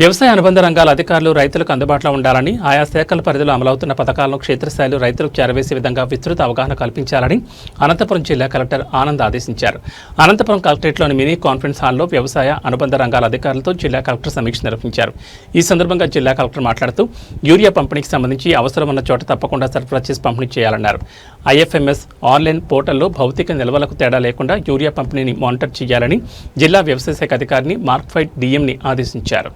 వ్యవసాయ అనుబంధ రంగాల అధికారులు రైతులకు అందుబాటులో ఉండాలని ఆయా శాఖల పరిధిలో అమలవుతున్న పథకాలను క్షేత్రస్థాయిలో రైతులకు చేరవేసే విధంగా విస్తృత అవగాహన కల్పించాలని అనంతపురం జిల్లా కలెక్టర్ ఆనంద్ ఆదేశించారు. అనంతపురం కలెక్టరేట్లోని మినీ కాన్ఫరెన్స్ హాల్లో వ్యవసాయ అనుబంధ రంగాల అధికారులతో జిల్లా కలెక్టర్ సమీక్ష నిర్వహించారు. ఈ సందర్భంగా జిల్లా కలెక్టర్ మాట్లాడుతూ యూరియా పంపిణీకి సంబంధించి అవసరం ఉన్న చోట తప్పకుండా సరఫరా చేసి పంపిణీ చేయాలన్నారు. ఐఎఫ్ఎంఎస్ ఆన్లైన్ పోర్టల్లో భౌతిక నిల్వలకు తేడా లేకుండా యూరియా పంపిణీని మానిటర్ చేయాలని జిల్లా వ్యవసాయ శాఖ అధికారిని మార్క్ఫైడ్ డిఎంని ఆదేశించారు.